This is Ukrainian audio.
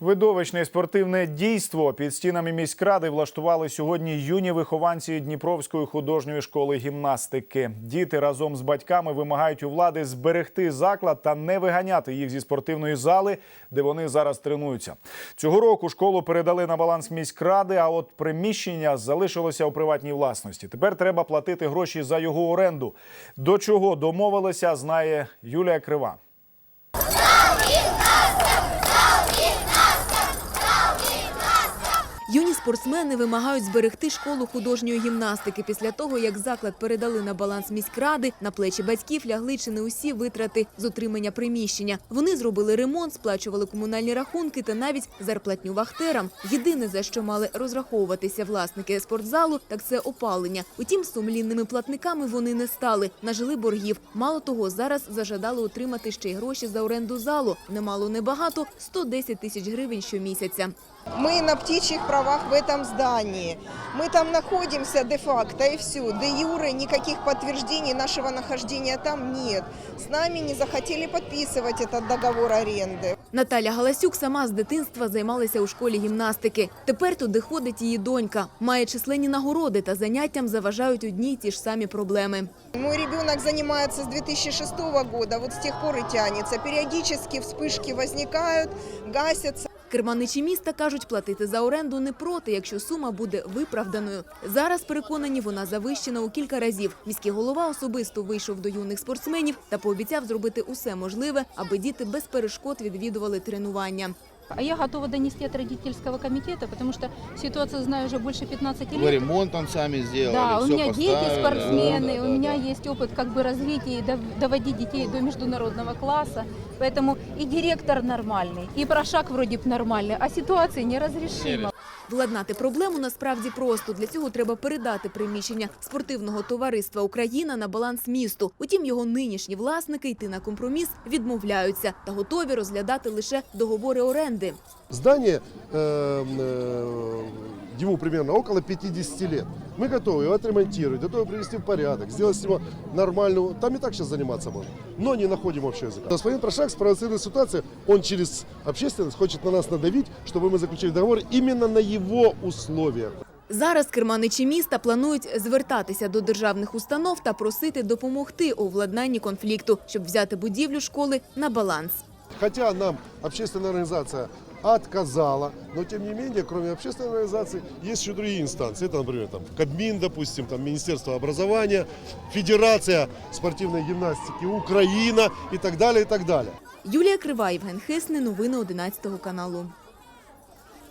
Видовищне спортивне дійство під стінами міськради влаштували сьогодні юні вихованці Дніпровської художньої школи гімнастики. Діти разом з батьками вимагають у влади зберегти заклад та не виганяти їх зі спортивної зали, де вони зараз тренуються. Цього року школу передали на баланс міськради, а от приміщення залишилося у приватній власності. Тепер треба платити гроші за його оренду. До чого домовилися, знає Юлія Крива. Юні спортсмени вимагають зберегти школу художньої гімнастики після того, як заклад передали на баланс міськради. На плечі батьків лягли чи не усі витрати з утримання приміщення. Вони зробили ремонт, сплачували комунальні рахунки та навіть зарплатню вахтерам. Єдине за що мали розраховуватися власники спортзалу, так це опалення. Утім, сумлінними платниками вони не стали. Нажили боргів. Мало того, зараз зажадали отримати ще й гроші за оренду залу. Немало небагато 110 тисяч гривень щомісяця. Мы на птичьих правах в этом здании. Мы там находимся де-факто и все. Де юре никаких подтверждений нашего нахождения там нет. С нами не захотели подписывать этот договор аренды. Наталя Галасюк сама з дитинства займалася у школі гімнастики. Тепер туди ходить її донька. Має численні нагороди та заняттям заважають одні й ті ж самі проблеми. Мой ребенок занимается с 2006 года, вот с тех пор и тянется. Периодически вспышки возникают, гасятся. Керманичі міста кажуть, платити за оренду не проти, якщо сума буде виправданою. Зараз переконані, вона завищена у кілька разів. Міський голова особисто вийшов до юних спортсменів та пообіцяв зробити усе можливе, аби діти без перешкод відвідували тренування. А я готова донести от родительского комитета, потому что ситуацию знаю уже больше 15 Вы лет. ремонт там сами сделали, Да, у всё меня дети поставили. спортсмены, Да, у да, меня да. есть опыт как бы развития и дов- доводить детей до международного класса. Поэтому и директор нормальный, и прошаг вроде бы нормальный, а ситуация неразрешима. Владнати проблему насправді просто. Для цього треба передати приміщення спортивного товариства Україна на баланс місту. Утім, його нинішні власники йти на компроміс відмовляються та готові розглядати лише договори оренди. Здання э, э, ему примерно около 50 лет. Мы готовы его отремонтировать, готовы привести в порядок, сделать с него нормальную... Там и так сейчас заниматься можно, но не находим общего языка. Господин Прошак спровоцировал ситуацию, он через общественность хочет на нас надавить, чтобы мы заключили договор именно на его условиях. Зараз керманичі міста планують звертатися до державних установ та просити допомогти у владнанні конфлікту, щоб взяти будівлю школи на баланс. Хотя нам общественная организация отказала, но тем не менее, кроме общественной организации, есть еще другие инстанции. Это, например, там, Кабмин, допустим, там, Министерство образования, Федерация спортивной гимнастики Украина и так далее, и так далее. Юлія Крива, Євген Хесни, Новини 11 каналу.